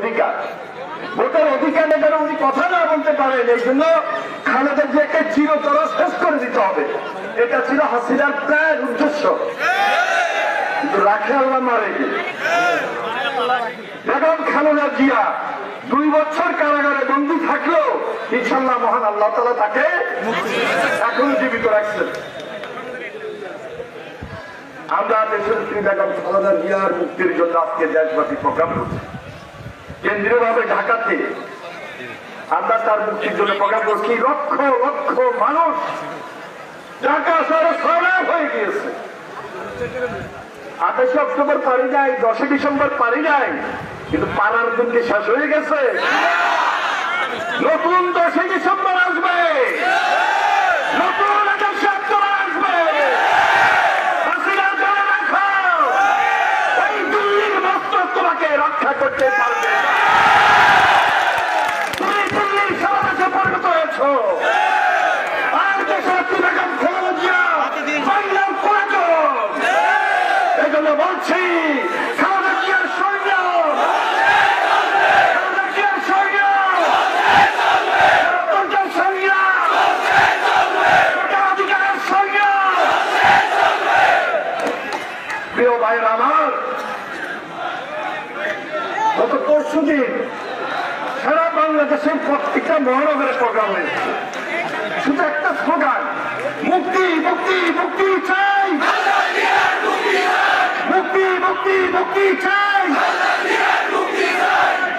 অধিকার। ভোটের অধিকার নিয়ে উনি কথা না বলতে পারেন, এই জন্য খালেদা জিয়াকে চিরতর শেষ করে দিতে হবে। এটা ছিল হাসিনার প্রায় উদ্দেশ্য। কারাগারে থাকলেও ইনশাল্লাহ মহান আল্লাহ তালা তাকে এখনও জীবিত রাখছেন। আমরা দেশের শ্রী বেগম খালেদা জিয়ার মুক্তির জন্য আজকে দেশব্যাপী প্রোগ্রাম করছি। কেন্দ্রীয় ভাবে ঢাকাতে আমরা তার মুক্তির জন্য প্রোগ্রাম করছি। লক্ষ লক্ষ মানুষ ঢাকা শহরে সরাব হয়ে গিয়েছে। আঠাশে অক্টোবর পারি যায় দশই ডিসেম্বর পারি যায় কিন্তু পাড়ার দিন কি শেষ হয়ে গেছে। নতুন দশই ডিসেম্বর আসবে। নতুন আসবে। তোমাকে রক্ষা করতে পারবে না। তুমি দিল্লির সমাবেশে পরিণত হয়েছো আর দেশের বেগম খালেদা জিয়া বাংলার পরাজন এই জন্য বলছি খালেদা জিয়ার সৈন্য খালেদা জিয়ার সৈন্য গণতন্ত্রের সৈন্য ভোটাধিকারের সৈন্য প্রিয় ভাইয়ের আমার গত পরশু দিন সারা বাংলাদেশের প্রত্যেকটা মহানগরের প্রোগ্রাম হয়েছে। শুধু একটা স্লোগান, মুক্তি মুক্তি মুক্তি চাই। মুক্তি মুক্তি মুক্তি চাই।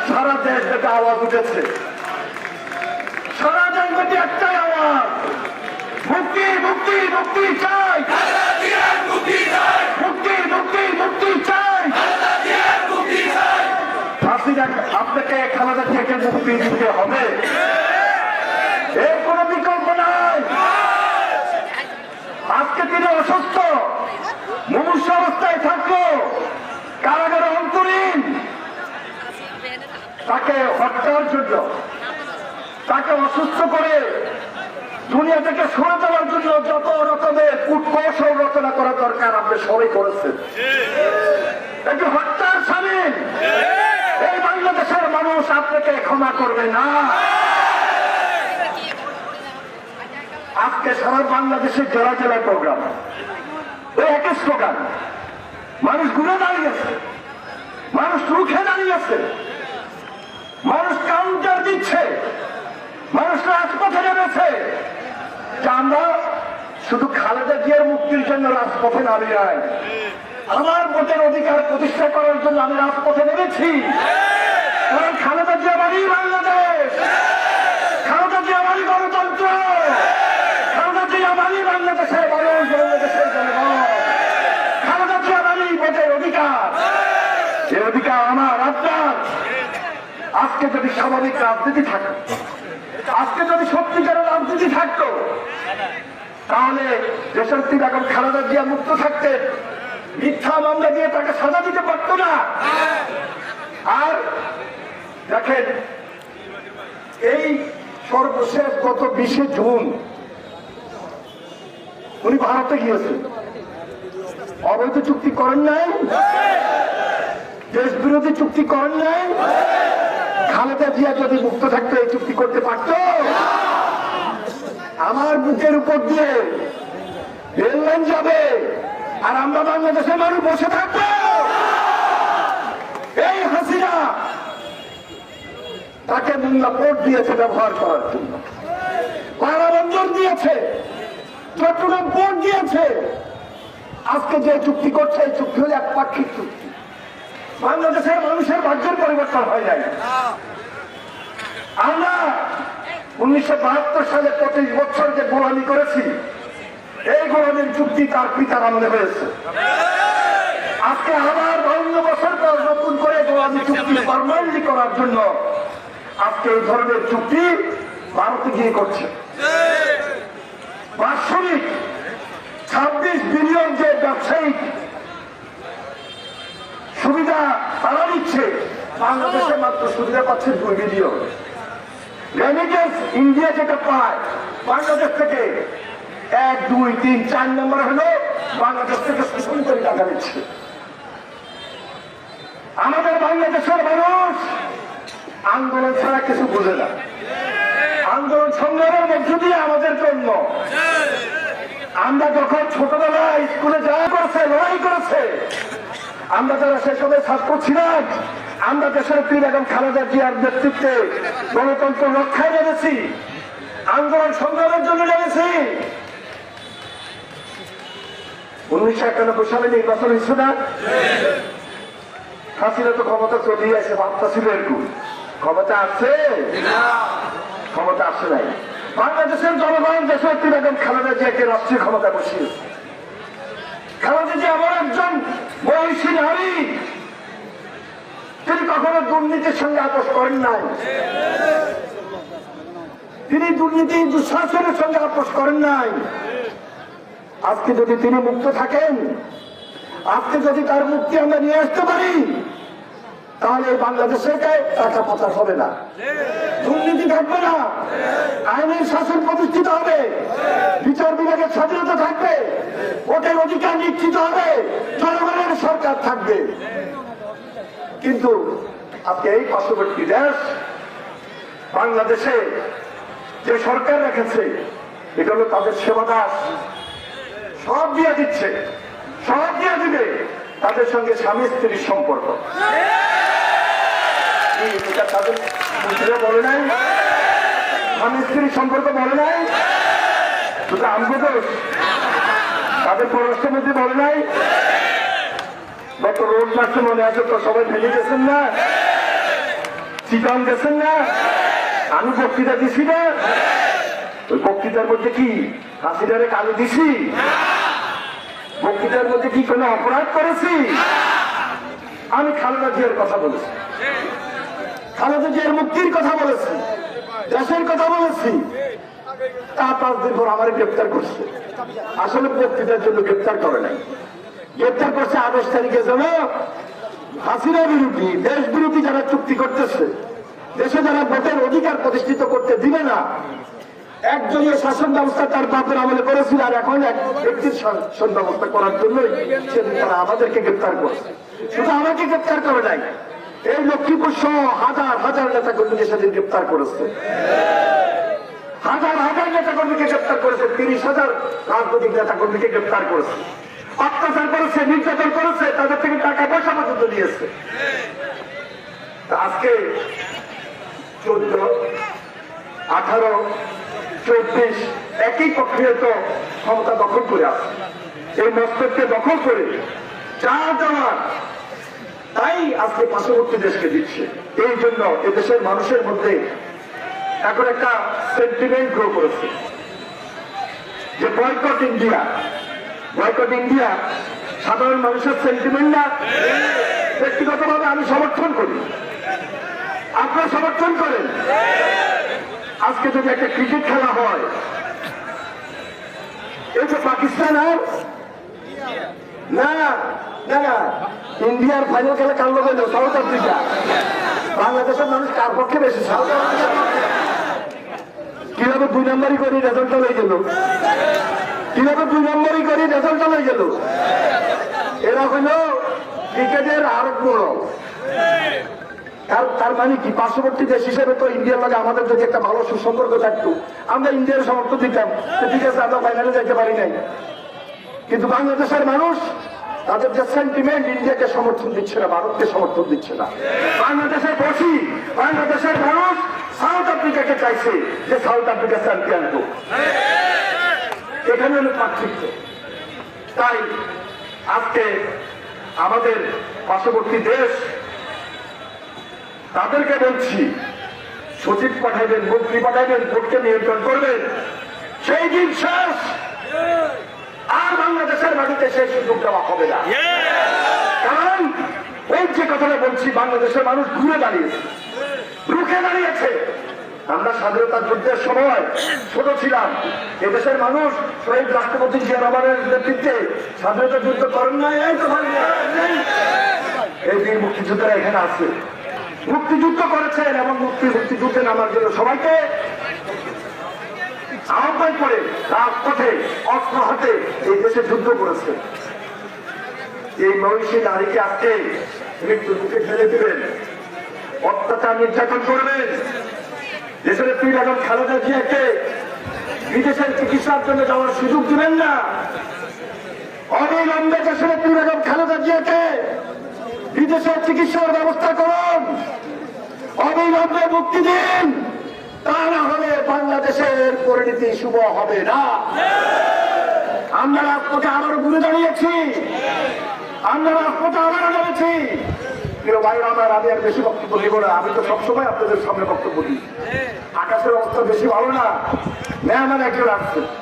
সারা দেশ থেকে আওয়াজ উঠেছে। সারা দেশ থেকে একটাই আওয়াজ, মুক্তি মুক্তি মুক্তি চাই মুক্তি মুক্তি মুক্তি চাই আপনাকে খালেদা থেকে মুক্তি দিতে হবে। এর কোনো বিকল্প নাই। আজকে তিনি অসুস্থ। মুমূর্ষ অবস্থায় থাকল কারাগারে অন্তরীণ। তাকে হত্যার জন্য, তাকে অসুস্থ করে দুনিয়া থেকে সরে দেওয়ার জন্য যত রকমের কূটকৌশল রচনা করা দরকার আপনি সবাই করেছেন। একটু হত্যার সামিল এই বাংলাদেশের মানুষ আপনাকে ক্ষমা করবে না। আজকে সারা বাংলাদেশের জেলা জেলায় প্রোগ্রাম। ওই একই স্লোগান মানুষ ঘুরে দাঁড়িয়েছে মানুষ রুখে দাঁড়িয়েছে মানুষ কাউন্টার দিচ্ছে। মানুষ রাজপথে নেমেছে। আমরা শুধু খালেদা জিয়ার মুক্তির জন্য রাজপথে নামি নাই। আমার ভোটের অধিকার প্রতিষ্ঠা করার জন্য আমি রাজপথে নেমেছি কারণ খালেদা জিয়া মানি বাংলাদেশ খালেদা জিয়া মানি গণতন্ত্র খালেদা জিয়া মানি বাংলাদেশের মানুষ বাংলাদেশের জনগণ খালেদা জিয়া মানি ভোটের অধিকার এই অধিকার আমার আপনার আজকে যদি স্বাভাবিক রাজনীতি থাকে আজকে যদি সত্যিকারের রাজনীতি থাকতো, তাহলে দেশাত্রী বেগম খালেদা জিয়া মুক্ত থাকতেন মিথ্যা মামলা দিয়ে তাকে সাজা দিতে পারতো না। আর দেখেন, এই সর্বশেষ গত বিশে জুন উনি ভারতে গিয়েছেন। অবৈধ চুক্তি করেন নাই? দেশ বিরোধী চুক্তি করেন নাই? খালেদা জিয়া যদি মুক্ত থাকতো, এই চুক্তি করতে পারত? আমার বুকের উপর দিয়ে রেল লাইন যাবে আর আমরা বাংলাদেশের মানুষ বসে থাকব। এই হাসিনা তাকে মোল্লা পোর্ট দিয়েছে ব্যবহার করার জন্য। পাড়াবন্দর দিয়েছে, চট্টগ্রাম পোর্ট দিয়েছে। আজকে যে চুক্তি করছে, এই চুক্তি হলো এক পাক্ষিক চুক্তি। বাংলাদেশের মানুষের ভাগ্যের পরিবর্তন হয় নাই। আমরা উনিশশো বাহাত্তর সালে পঁচিশ বছর যে গোলামি করেছি, এই গোলামির চুক্তি তার পিতার আমলে হয়েছে। আজকে আবার বাউন্ন বছর পর নতুন করে গোলামি চুক্তি ফরমালি করার জন্য আজকে এই ধরনের চুক্তি ভারতে গিয়ে করছে। বাৎসরিক ছাব্বিশ বিলিয়ন যে ব্যবসায়িক সুবিধা তারা নিচ্ছে। বাংলাদেশে মাত্র সুবিধা পাচ্ছে দুই বিলিয়ন রেমিটেন্স ইন্ডিয়া যেটা পায়। বাংলাদেশ থেকে এক, দুই, তিন, চার নম্বর হলো বাংলাদেশ থেকে শোষণ করে টাকা নিচ্ছে। আমাদের বাংলাদেশের মানুষ আন্দোলন ছাড়া কিছু বুঝে না। আন্দোলন সংগ্রামের মধ্য দিয়ে আমাদের জন্য আমরা যখন ছোটবেলায় স্কুলে যাওয়া করেছে, লড়াই করেছে আমরা যারা সে সময় ছাত্র ছিলাম, আমরা দেশের পীর এবং খালেদা জিয়ার নেতৃত্বে গণতন্ত্র রক্ষায় নেমেছি, আন্দোলন সংগ্রামের জন্য নেমেছি। উনিশশো একানব্বই সালে নির্বাচন হয়েছিল না? হাসিনা তো ক্ষমতা চলিয়ে আসে ভাবটা ছিল এরকম। ক্ষমতা আসছে ক্ষমতা আসে নাই। বাংলাদেশের জনগণ, দেশের বেগম খালেদা জিয়াকে রাষ্ট্রীয় ক্ষমতা বসিয়েছে খালেদা জিয়া এমন একজন বয়সী নারী তিনি কখনো দুর্নীতির সঙ্গে আপোষ করেন নাই। তিনি দুর্নীতি, দুঃশাসনের সঙ্গে আপোষ করেন নাই। আজকে যদি তিনি মুক্ত থাকেন, আজকে যদি তার মুক্তি আমরা নিয়ে আসতে পারি, তাহলে এই বাংলাদেশে টাকা পাচার হবে না। দুর্নীতি থাকবে না। আইনের শাসন প্রতিষ্ঠিত হবে। বিচার বিভাগের স্বাধীনতা থাকবে। ভোটের অধিকার নিশ্চিত হবে। জনগণের সরকার থাকবে। কিন্তু আজকে এই পার্শ্ববর্তী দেশ, বাংলাদেশে যে সরকার রেখেছে, এটা হলো তাদের সেবা দাস সব দিয়ে দিচ্ছে, সব দিয়ে দিবে তাদের সঙ্গে স্বামী স্ত্রীর সম্পর্ক। তাদের বলে নাই? স্বামী স্ত্রীর সম্পর্ক বলে নাই? শুধু আমগো দোষ। তাদের পররাষ্ট্রমন্ত্রী বলে নাই? গত রোড মাসে মনে আছে তো সবাই ভেঙে গেছেন না? চিকন গেছেন না? আমি বক্তৃতা দিছি না? ওই বক্তৃতার মধ্যে কি হাসিদারে কালো দিছি? বক্তৃতার মধ্যে কি কোনো অপরাধ করেছি? আমি খালেদা জিয়ার কথা বলেছি। খালেদা জিয়ার মুক্তির কথা বলেছি। দেশের কথা বলেছি। তা পাঁচ দিন পর আমার গ্রেপ্তার করছে। আসলে বক্তৃতার জন্য গ্রেপ্তার করে নাই। গ্রেপ্তার করছে আঠাশ তারিখে যেন হাসিনা বিরোধী, দেশ বিরোধী যারা চুক্তি করতেছে, দেশে যারা ভোটের অধিকার প্রতিষ্ঠিত করতে দিবে না একজনীয় শাসন ব্যবস্থা তার বাপের আমলে করেছিল আর এখন এক ব্যক্তির শাসন ব্যবস্থা করার জন্যই সেদিন তারা আমাদেরকে গ্রেপ্তার করেছে। শুধু আমাকে গ্রেপ্তার করে নাই, এই লক্ষ্মীপুর সহ হাজার হাজার নেতা কর্মীকে সেদিন গ্রেপ্তার করেছে। হাজার হাজার নেতা কর্মীকে গ্রেপ্তার করেছে, তিরিশ হাজার রাজনৈতিক নেতা কর্মীকে গ্রেপ্তার করেছে। অত্যাচার করেছে, নির্যাতন করেছে, তাদের থেকে টাকা পয়সা পর্যন্ত নিয়েছে। আজকে চোদ্দ, আঠারো, চব্বিশ, একই প্রক্রিয়াত ক্ষমতা দখল করে আছে। এই মস্তককে দখল করে যা দেওয়ার তাই আজকে পার্শ্ববর্তী দেশকে দিচ্ছে। এই জন্য এদেশের মানুষের মধ্যে এখন একটা সেন্টিমেন্ট গ্রো করেছে। যে বয়কট ইন্ডিয়া বয়কট ইন্ডিয়া সাধারণ মানুষের সেন্টিমেন্ট না? ব্যক্তিগতভাবে আমি সমর্থন করি। আপনারা সমর্থন করেন? আজকে যদি একটা ক্রিকেট খেলা হয়, এই যে পাকিস্তান আর? না না ইন্ডিয়ার ফাইনাল খেলা কার লোক সাউথ আফ্রিকা। বাংলাদেশের মানুষ কার পক্ষে বেশি? সাউথ আফ্রিকার পক্ষে। কীভাবে দুই নম্বরই করি রেজাল্ট হয়ে গেল? কীভাবে দুই নম্বরই করি? রেজাল্ট চলে গেল। এরা হইল ক্রিকেটের আরব মোড়ক তার মানে কি? পার্শ্ববর্তী দেশ হিসেবে তো ইন্ডিয়ার লাগে আমাদের যদি একটা ভালো সুসম্পর্ক থাকতো, আমরা ইন্ডিয়ার সমর্থন দিতাম। ঠিক আছে আমরা ফাইনালে যাইতে পারি নাই। কিন্তু বাংলাদেশের মানুষ, তাদের যে সেন্টিমেন্ট ইন্ডিয়াকে সমর্থন দিচ্ছে না, ভারতকে সমর্থন দিচ্ছে না। বাংলাদেশে বসি, বাংলাদেশের মানুষ সাউথ আফ্রিকাকে চাইছে যে সাউথ আফ্রিকা চ্যাম্পিয়ন হোক। এখানে হলো পার্থক্য তাই আজকে আমাদের পার্শ্ববর্তী দেশ, তাদেরকে বলছি, সচিব পাঠাইবেন, মন্ত্রী পাঠাইবেন, ভোটকে নিয়ন্ত্রণ করবেন। সেই দিন শেষ। আর বাংলাদেশের মাটিতে সেই সুযোগ দেওয়া হবে না। কারণ ওই যে কথাটা বলছি, বাংলাদেশের মানুষ ঘুরে দাঁড়িয়েছে, রুখে দাঁড়িয়েছে। আমরা স্বাধীনতা যুদ্ধের সময় ছোট ছিলাম। এদেশের মানুষ শহীদ রাষ্ট্রপতি জিয়া নেতৃত্বে স্বাধীনতা যুদ্ধ করেন নাই। এই বীর মুক্তিযোদ্ধারা এখানে আছে। মুক্তিযুদ্ধ করেছেন এবং মুক্তি মুক্তিযুদ্ধে নামার জন্য সবাইকে আহ্বান করে রাজপথে অস্ত্র হাতে এই দেশে যুদ্ধ করেছে। এই মহিষী নারীকে আজকে মৃত্যুর মুখে ফেলে দিবেন। অত্যাচার নির্যাতন করবেন। দেশের পীর এখন খালেদা জিয়াকে বিদেশের চিকিৎসার জন্য যাওয়ার সুযোগ দিবেন না। অবিলম্বে দেশের পীর এখন খালেদা জিয়াকে বিদেশের চিকিৎসার ব্যবস্থা করুন। অবিলম্বে মুক্তি দিন। তা না হলে বাংলাদেশের পরিণতি শুভ হবে না। আমরা রাজপথে আবারও ঘুরে দাঁড়িয়েছি। আমরা রাজপথে আবারও দাঁড়িয়েছি আমার আমি আর বেশি বক্তব্য না। আমি তো আপনাদের সামনে বক্তব্য আকাশের অবস্থা বেশি ভালো না? আমার একজন আসছে।